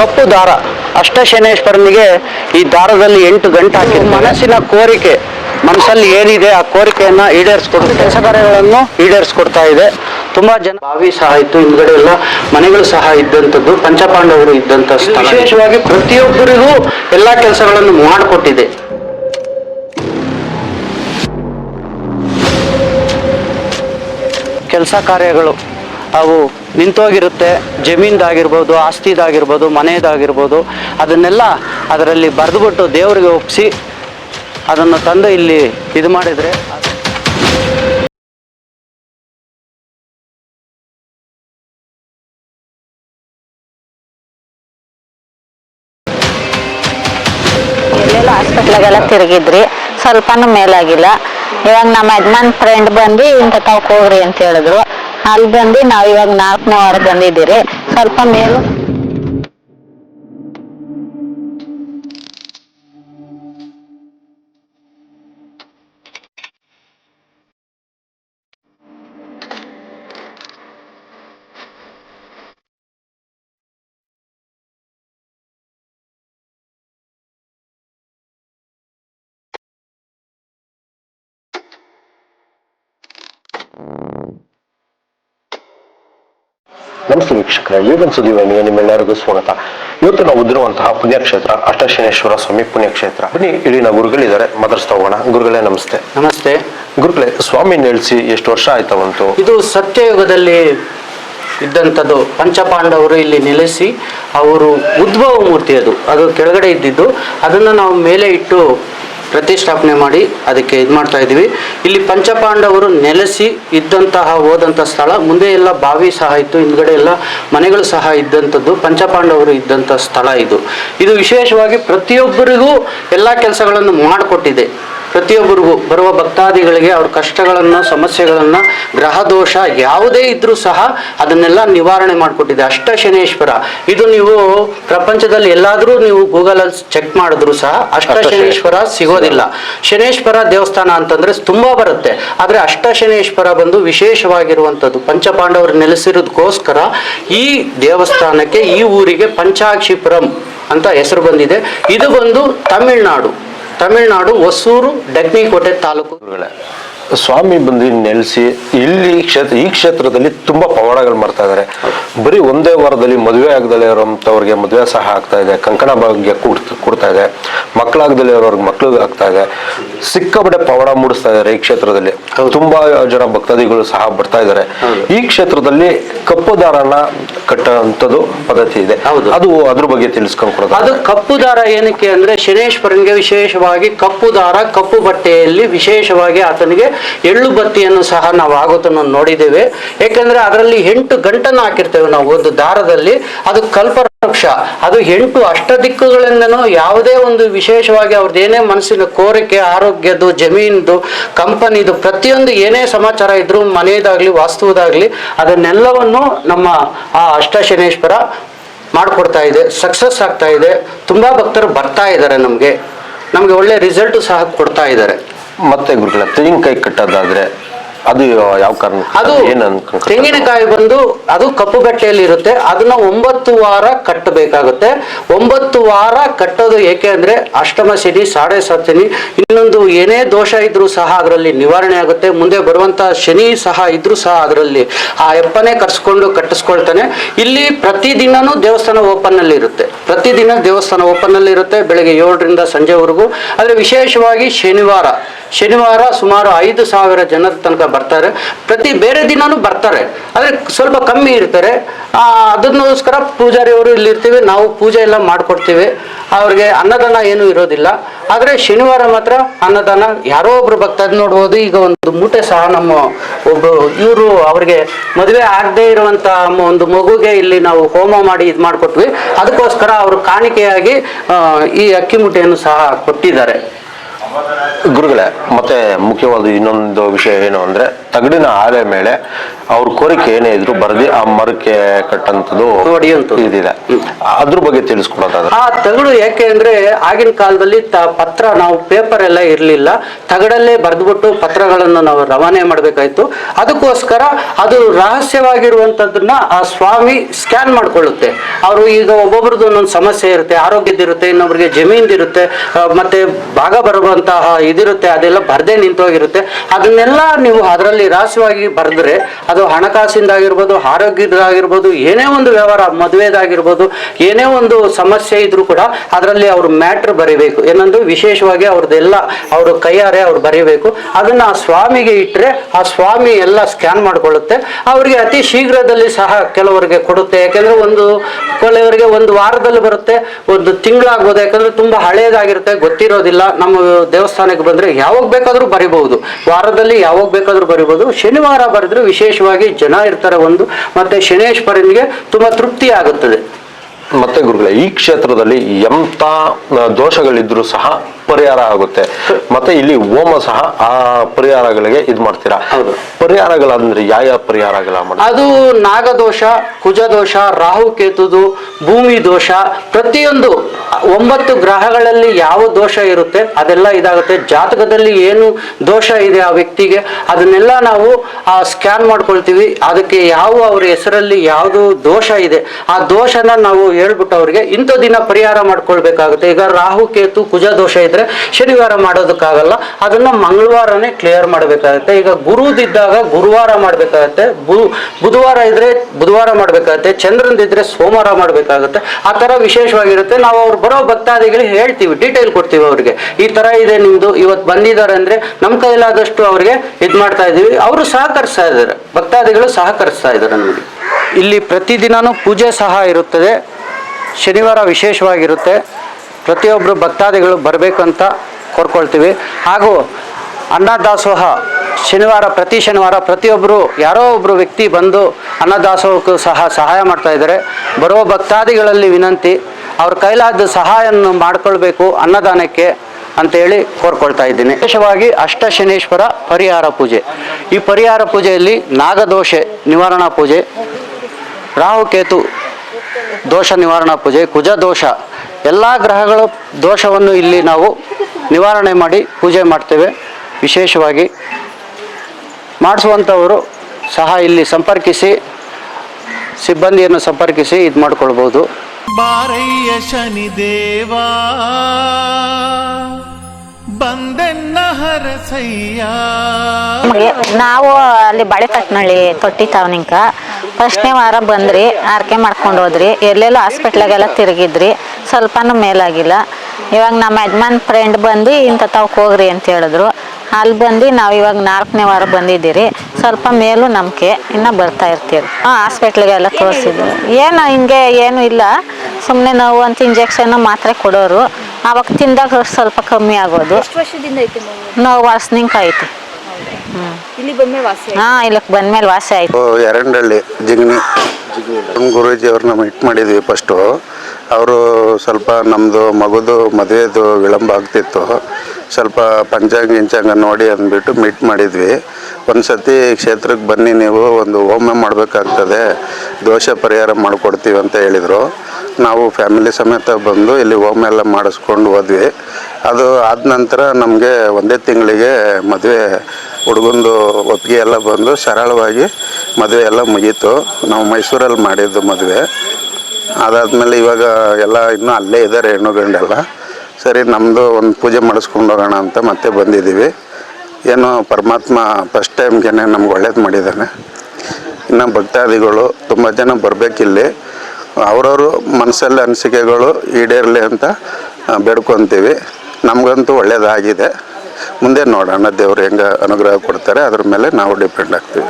ಕಪ್ಪು ದಾರ. ಅಷ್ಟಶನೇಶ್ವರನಿಗೆ ಈ ದಾರದಲ್ಲಿ ಎಂಟು ಗಂಟೆ ಹಾಕಿ ಮನಸ್ಸಿನ ಕೋರಿಕೆ ಮನಸ್ಸಲ್ಲಿ ಏನಿದೆ ಆ ಕೋರಿಕೆಯನ್ನ ಈಡೇರಿಸ್ಕೊಡ್ತು ಕೆಲಸ ಕಾರ್ಯಗಳನ್ನು ಈಡೇರಿಸ್ಕೊಡ್ತಾ ಇದೆ. ತುಂಬಾ ಜನ ಬಾವಿ ಸಹ ಇತ್ತು ಹಿಂದ್ಗಡೆ ಎಲ್ಲ ಮನೆಗಳು ಸಹ ಇದ್ದಂಥದ್ದು ಪಂಚಪಾಂಡವರು ಇದ್ದಂತ ವಿಶೇಷವಾಗಿ ಪ್ರತಿಯೊಬ್ಬರಿಗೂ ಎಲ್ಲಾ ಕೆಲಸಗಳನ್ನು ಮಾಡಿಕೊಟ್ಟಿದೆ. ಕೆಲಸ ಕಾರ್ಯಗಳು ಅವು ನಿಂತೋಗಿರುತ್ತೆ, ಜಮೀನ್ದಾಗಿರ್ಬೋದು, ಆಸ್ತಿದಾಗಿರ್ಬೋದು ಮನೆಯದಾಗಿರ್ಬೋದು ಅದನ್ನೆಲ್ಲ ಅದರಲ್ಲಿ ಬರೆದುಬಿಟ್ಟು ದೇವರಿಗೆ ಒಪ್ಪಿಸಿ ಅದನ್ನು ತಂದು ಇಲ್ಲಿ ಇದು ಮಾಡಿದರೆ ಹಾಸ್ಪಿಟ್ಲಾಗೆಲ್ಲ ತಿರುಗಿದ್ರಿ. ಸ್ವಲ್ಪನೂ ಮೇಲಾಗಿಲ್ಲ. ಇವಾಗ ನಮ್ಮ ಯಜಮಾನ್ ಫ್ರೆಂಡ್ ಬಂದು, ಇಂಥ ತಾವು ಹೋಗ್ರಿ ಅಂತ ಹೇಳಿದ್ರು. ಅಲ್ಲಿ ಬಂದು ನಾವ್ ಇವಾಗ ನಾಲ್ಕನೇ ವಾರ ಬಂದಿದ್ದೀರಿ. ಸ್ವಲ್ಪ ಮೇಲು ನಮಸ್ತೆ ವೀಕ್ಷಕರ ವೇಗನ್ ಸುದ್ದಿವಾಹಿನಿಗೆ ನಿಮ್ಮೆಲ್ಲರಿಗೂ ಸ್ವಾಗತ ಇವತ್ತು ನಾವು ಉದ್ದಿರುವಂತಹ ಪುಣ್ಯಕ್ಷೇತ್ರ ಅಷ್ಟಶನೇಶ್ವರ ಸ್ವಾಮಿ ಪುಣ್ಯಕ್ಷೇತ್ರ ಬನ್ನಿ ಇಲ್ಲಿನ ಗುರುಗಳಿದ್ದಾರೆ ಮಾತಾಡ್ಸ್ತಾ ಹೋಗೋಣ ಗುರುಗಳೇ ನಮಸ್ತೆ ನಮಸ್ತೆ ಗುರುಗಳೇ ಸ್ವಾಮಿ ನೆಲೆಸಿ ಎಷ್ಟು ವರ್ಷ ಆಯ್ತವಂತು ಇದು ಸತ್ಯಯುಗದಲ್ಲಿ ಇದ್ದಂಥದ್ದು ಪಂಚಪಾಂಡವರು ಇಲ್ಲಿ ನೆಲೆಸಿ ಅವರು ಉದ್ಭವ ಮೂರ್ತಿ ಅದು ಅದು ಕೆಳಗಡೆ ಇದ್ದಿದ್ದು ಅದನ್ನು ನಾವು ಮೇಲೆ ಇಟ್ಟು ಪ್ರತಿಷ್ಠಾಪನೆ ಮಾಡಿ ಅದಕ್ಕೆ ಇದು ಮಾಡ್ತಾ ಇದ್ದೀವಿ. ಇಲ್ಲಿ ಪಂಚಪಾಂಡವರು ನೆಲೆಸಿ ಇದ್ದಂತಹ ಹೋದಂಥ ಸ್ಥಳ, ಮುಂದೆ ಎಲ್ಲ ಬಾವಿ ಸಹ ಇತ್ತು, ಹಿಂದ್ಗಡೆ ಎಲ್ಲ ಮನೆಗಳು ಸಹ ಇದ್ದಂಥದ್ದು, ಪಂಚಪಾಂಡವರು ಇದ್ದಂಥ ಸ್ಥಳ ಇದು. ಇದು ವಿಶೇಷವಾಗಿ ಪ್ರತಿಯೊಬ್ಬರಿಗೂ ಎಲ್ಲ ಕೆಲಸಗಳನ್ನು ಮಾಡಿಕೊಟ್ಟಿದೆ. ಪ್ರತಿಯೊಬ್ಬರಿಗೂ ಬರುವ ಭಕ್ತಾದಿಗಳಿಗೆ ಅವ್ರ ಕಷ್ಟಗಳನ್ನು ಸಮಸ್ಯೆಗಳನ್ನು ಗ್ರಹ ದೋಷ ಯಾವುದೇ ಇದ್ರೂ ಸಹ ಅದನ್ನೆಲ್ಲ ನಿವಾರಣೆ ಮಾಡಿಕೊಟ್ಟಿದೆ. ಅಷ್ಟ ಶನೇಶ್ವರ. ಇದು ನೀವು ಪ್ರಪಂಚದಲ್ಲಿ ಎಲ್ಲಾದರೂ ನೀವು ಗೂಗಲಲ್ಲಿ ಚೆಕ್ ಮಾಡಿದ್ರು ಸಹ ಅಷ್ಟ ಶನೇಶ್ವರ ಸಿಗೋದಿಲ್ಲ. ಶನೇಶ್ವರ ದೇವಸ್ಥಾನ ಅಂತಂದ್ರೆ ತುಂಬಾ ಬರುತ್ತೆ. ಆದರೆ ಅಷ್ಟ ಶನೇಶ್ವರ ಬಂದು ವಿಶೇಷವಾಗಿರುವಂಥದ್ದು ಪಂಚಪಾಂಡವರು ನೆಲೆಸಿರೋದಕ್ಕೋಸ್ಕರ ಈ ದೇವಸ್ಥಾನಕ್ಕೆ ಈ ಊರಿಗೆ ಪಂಚಾಕ್ಷಿಪುರಂ ಅಂತ ಹೆಸರು ಬಂದಿದೆ. ಇದು ಬಂದು ತಮಿಳ್ನಾಡು. ತಮಿಳ್ನಾಡು ಹೊಸೂರು ಡಗ್ನಿಕೋಟೆ ತಾಲೂಕು. ಸ್ವಾಮಿ ಬಂದು ನೆಲೆಸಿ ಇಲ್ಲಿ ಕ್ಷೇತ್ರ, ಈ ಕ್ಷೇತ್ರದಲ್ಲಿ ತುಂಬಾ ಪವಾಡಗಳು ಮಾಡ್ತಾ ಇದ್ದಾರೆ. ಬರೀ ಒಂದೇ ವಾರದಲ್ಲಿ ಮದುವೆ ಆಗದಲ್ಲೇ ಇರೋಂಥವ್ರಿಗೆ ಮದುವೆ ಸಹ ಆಗ್ತಾ ಇದೆ. ಕಂಕಣ ಭಾಗ್ಯ ಕೂಡ ಕೊಡ್ತಾ ಇದೆ. ಮಕ್ಕಳಾಗದಲ್ಲೇ ಇರೋರ್ಗೆ ಮಕ್ಕಳು ಆಗ್ತಾ ಇದೆ. ಸಿಕ್ಕಾಪಟ್ಟೆ ಪವಾಡ ಮೂಡಿಸ್ತಾ ಇದ್ದಾರೆ ಈ ಕ್ಷೇತ್ರದಲ್ಲಿ. ತುಂಬಾ ಜನ ಭಕ್ತಾದಿಗಳು ಸಹ ಬರ್ತಾ ಇದ್ದಾರೆ. ಈ ಕ್ಷೇತ್ರದಲ್ಲಿ ಕಪ್ಪು ದಾರನ ಕಟ್ಟುವಂಥದ್ದು ಪದ್ಧತಿ ಇದೆ. ಅದು ಅದ್ರ ಬಗ್ಗೆ ತಿಳಿಸ್ಕೊಂಡು ಅದು ಕಪ್ಪು ದಾರ ಏನಕ್ಕೆ ಅಂದ್ರೆ ಶನೇಶ್ವರನ್ಗೆ ವಿಶೇಷವಾಗಿ ಕಪ್ಪು ದಾರ ಕಪ್ಪು ಬಟ್ಟೆಯಲ್ಲಿ ವಿಶೇಷವಾಗಿ ಆತನಿಗೆ ಎಳ್ಳು ಬತ್ತಿಯನ್ನು ಸಹ ನಾವು ಆಗೋತನ ನೋಡಿದ್ದೇವೆ. ಯಾಕಂದ್ರೆ ಅದರಲ್ಲಿ ಎಂಟು ಗಂಟನ್ನು ಹಾಕಿರ್ತೇವೆ ನಾವು ಒಂದು ದಾರದಲ್ಲಿ. ಅದು ಕಲ್ಪವೃಕ್ಷ ಅದು ಎಂಟು ಅಷ್ಟ ದಿಕ್ಕುಗಳಿಂದನೂ ಯಾವುದೇ ಒಂದು ವಿಶೇಷವಾಗಿ ಅವ್ರದ್ದು ಏನೇ ಮನಸ್ಸಿನ ಕೋರಿಕೆ, ಆರೋಗ್ಯದ್ದು, ಜಮೀನ್ದು, ಕಂಪನಿದು, ಪ್ರತಿಯೊಂದು ಏನೇ ಸಮಾಚಾರ ಇದ್ರು ಮನೆಯದಾಗ್ಲಿ, ವಾಸ್ತುವುದಾಗ್ಲಿ, ಅದನ್ನೆಲ್ಲವನ್ನು ನಮ್ಮ ಆ ಅಷ್ಟಶನೇಶ್ವರ ಮಾಡಿಕೊಡ್ತಾ ಇದೆ. ಸಕ್ಸಸ್ ಆಗ್ತಾ ಇದೆ. ತುಂಬಾ ಭಕ್ತರು ಬರ್ತಾ ಇದ್ದಾರೆ ನಮಗೆ. ನಮಗೆ ಒಳ್ಳೆ ರಿಸಲ್ಟ್ ಸಹ ಕೊಡ್ತಾ ಇದ್ದಾರೆ. ಮತ್ತೆ ಗುರುಗಳ ಕೈ ಕಟ್ಟೋದಾದ್ರೆ ಅದು ಯಾವ ಕಾರಣ? ಅದು ತೆಂಗಿನಕಾಯಿ ಬಂದು ಅದು ಕಪ್ಪು ಬಟ್ಟೆಯಲ್ಲಿ ಇರುತ್ತೆ ಅದನ್ನ ಒಂಬತ್ತು ವಾರ ಕಟ್ಟಬೇಕಾಗುತ್ತೆ. ಒಂಬತ್ತು ವಾರ ಕಟ್ಟೋದು ಏಕೆ ಅಂದ್ರೆ ಅಷ್ಟಮ ಶನಿ ಸಾಡೆ ಸಾತ್ ಶನಿ ಇನ್ನೊಂದು ಏನೇ ದೋಷ ಇದ್ರೂ ಸಹ ಅದರಲ್ಲಿ ನಿವಾರಣೆ ಆಗುತ್ತೆ. ಮುಂದೆ ಬರುವಂತ ಶನಿ ಸಹ ಇದ್ರೂ ಸಹ ಅದರಲ್ಲಿ ಆ ಎಪ್ಪನೇ ಕರ್ಸ್ಕೊಂಡು ಕಟ್ಟಿಸ್ಕೊಳ್ತಾನೆ. ಇಲ್ಲಿ ಪ್ರತಿದಿನನೂ ದೇವಸ್ಥಾನ ಓಪನ್ ಅಲ್ಲಿ ಇರುತ್ತೆ ಪ್ರತಿದಿನ ದೇವಸ್ಥಾನ ಓಪನ್ ಅಲ್ಲಿ ಇರುತ್ತೆ ಬೆಳಗ್ಗೆ ಏಳರಿಂದ ಸಂಜೆವರೆಗೂ. ಆದ್ರೆ ವಿಶೇಷವಾಗಿ ಶನಿವಾರ. ಶನಿವಾರ ಸುಮಾರು ಐದು ಸಾವಿರ ಜನರ ತನಕ ಬರ್ತಾರೆ. ಪ್ರತಿ ಬೇರೆ ದಿನಾನೂ ಬರ್ತಾರೆ. ಆದರೆ ಸ್ವಲ್ಪ ಕಮ್ಮಿ ಇರ್ತಾರೆ. ಅದನ್ನೋಸ್ಕರ ಪೂಜಾರಿಯವರು ಇಲ್ಲಿ ಇರ್ತೀವಿ ನಾವು ಪೂಜೆ ಎಲ್ಲ ಮಾಡಿಕೊಡ್ತೀವಿ. ಅವ್ರಿಗೆ ಅನ್ನದಾನ ಏನೂ ಇರೋದಿಲ್ಲ. ಆದರೆ ಶನಿವಾರ ಮಾತ್ರ ಅನ್ನದಾನ. ಯಾರೋ ಒಬ್ರು ಭಕ್ತರು ನೋಡ್ಬೋದು. ಈಗ ಒಂದು ಮೂಟೆ ಸಹ ನಮ್ಮ ಒಬ್ಬರು ಇವರು ಅವ್ರಿಗೆ ಮದುವೆ ಆಗದೆ ಇರುವಂತ ಒಂದು ಮಗುಗೆ ಇಲ್ಲಿ ನಾವು ಹೋಮ ಮಾಡಿ ಇದು ಮಾಡಿಕೊಟ್ವಿ. ಅದಕ್ಕೋಸ್ಕರ ಅವರು ಕಾಣಿಕೆಯಾಗಿ ಈ ಅಕ್ಕಿ ಮೂಟೆಯನ್ನು ಸಹ ಕೊಟ್ಟಿದ್ದಾರೆ. ಗುರುಗಳೇ ಮತ್ತೆ ಮುಖ್ಯವಾದ ಇನ್ನೊಂದು ವಿಷಯ ಏನು ಅಂದ್ರೆ ತಗಡಿನ ಆಲೆ ಮೇಲೆ ಅವ್ರ ಕೋರಿಕೆ ಏನೇ ಇದ್ರು ಬರ್ದಿ ಆ ಮರಕ್ಕೆ ಕಟ್ಟಂತದ್ದು. ಇದಿದೆ. ಅದ್ರ ಬಗ್ಗೆ ತಿಳಿಸ್ಕೊಡೋದಾದ್ರೆ. ಆ ತಗಡು ಯಾಕೆ ಅಂದ್ರೆ ಆಗಿನ ಕಾಲದಲ್ಲಿ ಪತ್ರ ನಾವು ಪೇಪರ್ ಎಲ್ಲ ಇರಲಿಲ್ಲ. ತಗಡಲ್ಲೇ ಬರೆದ್ಬಿಟ್ಟು ಪತ್ರಗಳನ್ನು ನಾವು ರವಾನೆ ಮಾಡಬೇಕಾಯ್ತು. ಅದಕ್ಕೋಸ್ಕರ ಅದು ರಹಸ್ಯವಾಗಿರುವಂತದನ್ನ ಆ ಸ್ವಾಮಿ ಸ್ಕ್ಯಾನ್ ಮಾಡ್ಕೊಳ್ಳುತ್ತೆ. ಅವರು ಈಗ ಒಬ್ಬೊಬ್ರದ್ದು ಒಂದೊಂದು ಸಮಸ್ಯೆ ಇರುತ್ತೆ ಆರೋಗ್ಯದಿರುತ್ತೆ ಇನ್ನೊಬ್ರಿಗೆ ಜಮೀನ್ದಿರುತ್ತೆ ಇರುತ್ತೆ ಮತ್ತೆ ಭಾಗ ಬರುವಂತಹ ಇದಿರುತ್ತೆ ಅದೆಲ್ಲ ಬರ್ದೇ ನಿಂತೋಗಿರುತ್ತೆ. ಅದನ್ನೆಲ್ಲ ನೀವು ಅದರಲ್ಲಿ ರಹಸ್ಯವಾಗಿ ಬರೆದ್ರೆ ಅದು ಹಣಕಾಸಿಂದಾಗಿರ್ಬೋದು, ಆರೋಗ್ಯದಾಗಿರ್ಬೋದು, ಏನೇ ಒಂದು ವ್ಯವಹಾರ, ಮದುವೆದಾಗಿರ್ಬೋದು, ಏನೇ ಒಂದು ಸಮಸ್ಯೆ ಇದ್ರೂ ಕೂಡ ಅದರಲ್ಲಿ ಅವ್ರ ಮ್ಯಾಟ್ರ್ ಬರೀಬೇಕು. ಏನಂದ್ರೆ ವಿಶೇಷವಾಗಿ ಅವ್ರದ್ದೆಲ್ಲ ಅವರು ಕೈಯಾರೆ ಅವ್ರು ಬರೀಬೇಕು. ಅದನ್ನ ಆ ಸ್ವಾಮಿಗೆ ಇಟ್ಟರೆ ಆ ಸ್ವಾಮಿ ಎಲ್ಲ ಸ್ಕ್ಯಾನ್ ಮಾಡ್ಕೊಳ್ಳುತ್ತೆ. ಅವರಿಗೆ ಅತಿ ಶೀಘ್ರದಲ್ಲಿ ಸಹ ಕೆಲವರಿಗೆ ಕೊಡುತ್ತೆ. ಯಾಕೆಂದ್ರೆ ಒಂದು ಕೆಲವರಿಗೆ ಒಂದು ವಾರದಲ್ಲಿ ಬರುತ್ತೆ, ಒಂದು ತಿಂಗಳಾಗ್ಬೋದು. ಯಾಕಂದ್ರೆ ತುಂಬಾ ಹಳೇದಾಗಿರುತ್ತೆ, ಗೊತ್ತಿರೋದಿಲ್ಲ. ನಮ್ಮ ದೇವಸ್ಥಾನಕ್ಕೆ ಬಂದ್ರೆ ಯಾವಾಗ ಬೇಕಾದ್ರೂ ಬರಿಬಹುದು. ವಾರದಲ್ಲಿ ಯಾವಾಗ ಬೇಕಾದ್ರೂ ಬರಿಬಹುದು. ಶನಿವಾರ ಬರೆದ್ರೆ ವಿಶೇಷವಾಗಿ ಜನ ಇರ್ತಾರೆ ಒಂದು ಮತ್ತೆ ಶನೇಶ್ವರನಿಗೆ ತುಂಬಾ ತೃಪ್ತಿ ಆಗುತ್ತದೆ. ಮತ್ತೆ ಗುರುಗಳ ಈ ಕ್ಷೇತ್ರದಲ್ಲಿ ಎಂತ ದೋಷಗಳಿದ್ರು ಸಹ ಪರಿಹಾರ ಆಗುತ್ತೆ. ಮತ್ತೆ ಇಲ್ಲಿ ಹೋಮ ಸಹ ಆ ಪರಿಹಾರಗಳಿಗೆ ಇದ್ ಮಾಡ್ತೀರಾ. ಪರಿಹಾರಗಳಂದ್ರೆ ಯಾವ ಯಾವ ಪರಿಹಾರಗಳ ಅದು ನಾಗದೋಷ ಕುಜದೋಷ ರಾಹು ಕೇತುದು ಭೂಮಿ ದೋಷ ಪ್ರತಿಯೊಂದು. ಒಂಬತ್ತು ಗ್ರಹಗಳಲ್ಲಿ ಯಾವ ದೋಷ ಇರುತ್ತೆ? ಅದೆಲ್ಲ ಇದಾಗುತ್ತೆ. ಜಾತಕದಲ್ಲಿ ಏನು ದೋಷ ಇದೆ ಆ ವ್ಯಕ್ತಿಗೆ? ಅದನ್ನೆಲ್ಲ ನಾವು, ಆ ಸ್ಕ್ಯಾನ್ ಮಾಡ್ಕೊಳ್ತೀವಿ. ಅದಕ್ಕೆ ಯಾವ ಅವ್ರ ಹೆಸರಲ್ಲಿ ಯಾವುದು ದೋಷ ಇದೆ? ಆ ದೋಷನ ನಾವು ಹೇಳ್ಬಿಟ್ಟು ಅವ್ರಿಗೆ ಇಂಥ ದಿನ ಪರಿಹಾರ ಮಾಡ್ಕೊಳ್ಬೇಕಾಗುತ್ತೆ. ಈಗ ರಾಹು, ಕೇತು, ಕುಜ ದೋಷ ಇದ್ರೆ ಶನಿವಾರ ಮಾಡೋದಕ್ಕಾಗಲ್ಲ. ಅದನ್ನ ಮಂಗಳವಾರನೇ ಕ್ಲಿಯರ್ ಮಾಡಬೇಕಾಗುತ್ತೆ. ಈಗ ಗುರುದಿದ್ದಾಗ ಗುರುವಾರ ಮಾಡಬೇಕಾಗತ್ತೆ. ಬುಧವಾರ ಇದ್ರೆ ಬುಧವಾರ ಮಾಡಬೇಕಾಗತ್ತೆ. ಚಂದ್ರನದಿದ್ರೆ ಸೋಮವಾರ ಮಾಡಬೇಕಾಗುತ್ತೆ. ಆ ಥರ ವಿಶೇಷವಾಗಿರುತ್ತೆ. ನಾವು ಅವ್ರು ಬರೋ ಭಕ್ತಾದಿಗಳಿಗೆ ಹೇಳ್ತೀವಿ ಡೀಟೇಲ್ ಕೊಡ್ತೀವಿ ಅವ್ರಿಗೆ. ಈ ತರ ಇದೆ ನಿಮ್ದು ಇವತ್ತು ಬಂದಿದ್ದಾರೆ ಅಂದ್ರೆ ನಮ್ಮ ಕೈಲಾದಷ್ಟು ಅವ್ರಿಗೆ ಇದು ಮಾಡ್ತಾ ಇದೀವಿ. ಅವರು ಸಹಕರಿಸ್ತಾ ಇದ್ದಾರೆ. ಭಕ್ತಾದಿಗಳು ಸಹಕರಿಸ್ತಾ ಇದ್ದಾರೆ ನಮಗೆ. ಇಲ್ಲಿ ಪ್ರತಿದಿನಾನು ಪೂಜೆ ಸಹ ಇರುತ್ತದೆ. ಶನಿವಾರ ವಿಶೇಷವಾಗಿರುತ್ತೆ. ಪ್ರತಿಯೊಬ್ಬರು ಭಕ್ತಾದಿಗಳು ಬರಬೇಕು ಅಂತ ಕೋರ್ಕೊಳ್ತೀವಿ. ಹಾಗೂ ಅನ್ನದಾಸೋಹ ಶನಿವಾರ, ಪ್ರತಿ ಶನಿವಾರ ಪ್ರತಿಯೊಬ್ಬರು ಯಾರೋ ಒಬ್ಬರು ವ್ಯಕ್ತಿ ಬಂದು ಅನ್ನದಾಸೋಹಕ್ಕೂ ಸಹ ಸಹಾಯ ಮಾಡ್ತಾ ಇದ್ದಾರೆ. ಬರೋ ಭಕ್ತಾದಿಗಳಲ್ಲಿ ವಿನಂತಿ ಅವ್ರ ಕೈಲಾದ ಸಹಾಯವನ್ನು ಮಾಡ್ಕೊಳ್ಬೇಕು ಅನ್ನದಾನಕ್ಕೆ ಅಂತೇಳಿ ಕೋರ್ಕೊಳ್ತಾ ಇದ್ದೀನಿ. ವಿಶೇಷವಾಗಿ ಅಷ್ಟ ಶನೇಶ್ವರ ಪರಿಹಾರ ಪೂಜೆ. ಈ ಪರಿಹಾರ ಪೂಜೆಯಲ್ಲಿ ನಾಗದೋಷೆ ನಿವಾರಣಾ ಪೂಜೆ ರಾಹುಕೇತು ದೋಷ ನಿವಾರಣಾ ಪೂಜೆ, ಕುಜ ದೋಷ, ಎಲ್ಲ ಗ್ರಹಗಳ ದೋಷವನ್ನು ಇಲ್ಲಿ ನಾವು ನಿವಾರಣೆ ಮಾಡಿ ಪೂಜೆ ಮಾಡ್ತೇವೆ. ವಿಶೇಷವಾಗಿ ಮಾಡಿಸುವಂಥವರು ಸಹ ಇಲ್ಲಿ ಸಂಪರ್ಕಿಸಿ, ಸಿಬ್ಬಂದಿಯನ್ನು ಸಂಪರ್ಕಿಸಿ ಇದು ಮಾಡ್ಕೊಳ್ಬೋದು ಬಾರಯ್ಯ ಶನಿದೇವಾ, ಬಂದೆನ್ನ ಹರಸಯ್ಯ. ನಾವು ಅಲ್ಲಿ ಬಳೆಕಟ್ನಳ್ಳಿ ತೊಟ್ಟಿ ತಾವನಿಂಕ ಫಸ್ಟ್ನೇ ವಾರ ಬಂದ್ರಿ, ಆರ್ಕೆ ಮಾಡ್ಕೊಂಡು ಹೋದ್ರಿ. ಎಲ್ಲೆಲ್ಲೋ ಹಾಸ್ಪಿಟ್ಲಾಗೆಲ್ಲ ತಿರುಗಿದ್ರಿ, ಸ್ವಲ್ಪನೂ ಮೇಲಾಗಿಲ್ಲ. ಇವಾಗ ನಮ್ಮ ಯಜಮಾನ್ ಫ್ರೆಂಡ್ ಬಂದು ಇಂಥ ತಾವಕ್ಕೆ ಹೋಗ್ರಿ ಅಂತ ಹೇಳಿದ್ರು. ಅಲ್ಲಿ ಬಂದು ನಾವು ಇವಾಗ ನಾಲ್ಕನೇ ವಾರ ಬಂದಿದ್ದೀರಿ. ಸ್ವಲ್ಪ ಮೇಲೂ ನಂಬಿಕೆ ಇನ್ನು ಬರ್ತಾ ಇರ್ತೀವಿ ಹಾಂ ಹಾಸ್ಪಿಟ್ಲಿಗೆಲ್ಲ ತೋರಿಸಿದ್ರು ಏನು ಹಿಂಗೆ ಏನು ಇಲ್ಲ. ಸುಮ್ಮನೆ ನೋವು ಅಂತ ಇಂಜೆಕ್ಷನ್ ಮಾತ್ರೆ ಕೊಡೋರು. ಆವಾಗ ತಿಂದಾಗ ಸ್ವಲ್ಪ ಕಮ್ಮಿ ಆಗೋದು. ಎಷ್ಟು ವರ್ಷದಿಂದ ಐತೆ ನೋವು ವಾಸನಿಂಗ್ ಐತಿ. ಇಲ್ಲಿ ಬಂದ್ಮೇಲೆ ವಾಸಿ ಆಯ್ತು. ಹಾ ಜಿಗ್ನಿ ನಮ್ಮ ಗುರುಜಿ ಅವ್ರು ನಮ್ಮ ಇಟ್ಟು ಗುರೂಜಿ ಅವ್ರನ್ನ ಮೀಟ್ ಮಾಡಿದ್ವಿ ಫಸ್ಟು ಅವರು ಸ್ವಲ್ಪ ನಮ್ಮದು ಮಗುದು ಮದುವೆದು ವಿಳಂಬ ಆಗ್ತಿತ್ತು. ಸ್ವಲ್ಪ ಪಂಚಾಂಗ ಗಿಂಚಾಂಗ ನೋಡಿ ಅಂದ್ಬಿಟ್ಟು ಮೀಟ್ ಮಾಡಿದ್ವಿ. ಒಂದು ಸತಿ ಕ್ಷೇತ್ರಕ್ಕೆ ಬನ್ನಿ ನೀವು, ಒಂದು ಹೋಮ ಮಾಡಬೇಕಾಗ್ತದೆ, ದೋಷ ಪರಿಹಾರ ಮಾಡಿಕೊಡ್ತೀವಿ ಅಂತ ಹೇಳಿದರು. ನಾವು ಫ್ಯಾಮಿಲಿ ಸಮೇತ ಬಂದು ಇಲ್ಲಿ ಹೋಮ ಎಲ್ಲ ಮಾಡಿಸ್ಕೊಂಡು ಹೋದ್ವಿ. ಅದು ಆದ ನಂತರ ನಮಗೆ ಒಂದೇ ತಿಂಗಳಿಗೆ ಮದುವೆ, ಹುಡುಗಂದು ಒಪ್ಪಿಗೆ ಎಲ್ಲ ಬಂದು ಸರಳವಾಗಿ ಮದುವೆ ಎಲ್ಲ ಮುಗೀತು. ನಾವು ಮೈಸೂರಲ್ಲಿ ಮಾಡಿದ್ದು ಮದುವೆ. ಅದಾದಮೇಲೆ ಇವಾಗ ಎಲ್ಲ ಇನ್ನೂ ಅಲ್ಲೇ ಇದ್ದಾರೆ ಹೆಣ್ಣು ಗಂಡೆಲ್ಲ. ಸರಿ ನಮ್ಮದು ಒಂದು ಪೂಜೆ ಮಾಡಿಸ್ಕೊಂಡು ಹೋಗೋಣ ಅಂತ ಮತ್ತೆ ಬಂದಿದ್ದೀವಿ. ಏನು ಪರಮಾತ್ಮ ಫಸ್ಟ್ ಟೈಮ್ಗೆ ನಮ್ಗೆ ಒಳ್ಳೇದು ಮಾಡಿದ್ದಾನೆ ಇನ್ನು ಭಕ್ತಾದಿಗಳು ತುಂಬ ಜನ ಬರಬೇಕಿಲ್ಲಿ. ಅವರವರು ಮನಸ್ಸಲ್ಲಿ ಅನಿಸಿಕೆಗಳು ಈಡೇರಲಿ ಅಂತ ಬೇಡ್ಕೊತೀವಿ. ನಮಗಂತೂ ಒಳ್ಳೇದಾಗಿದೆ. ಮುಂದೆ ನೋಡೋಣ ದೇವ್ರು ಹೆಂಗೆ ಅನುಗ್ರಹ ಕೊಡ್ತಾರೆ, ಅದ್ರ ಮೇಲೆ ನಾವು ಡಿಪೆಂಡ್ ಆಗ್ತೀವಿ.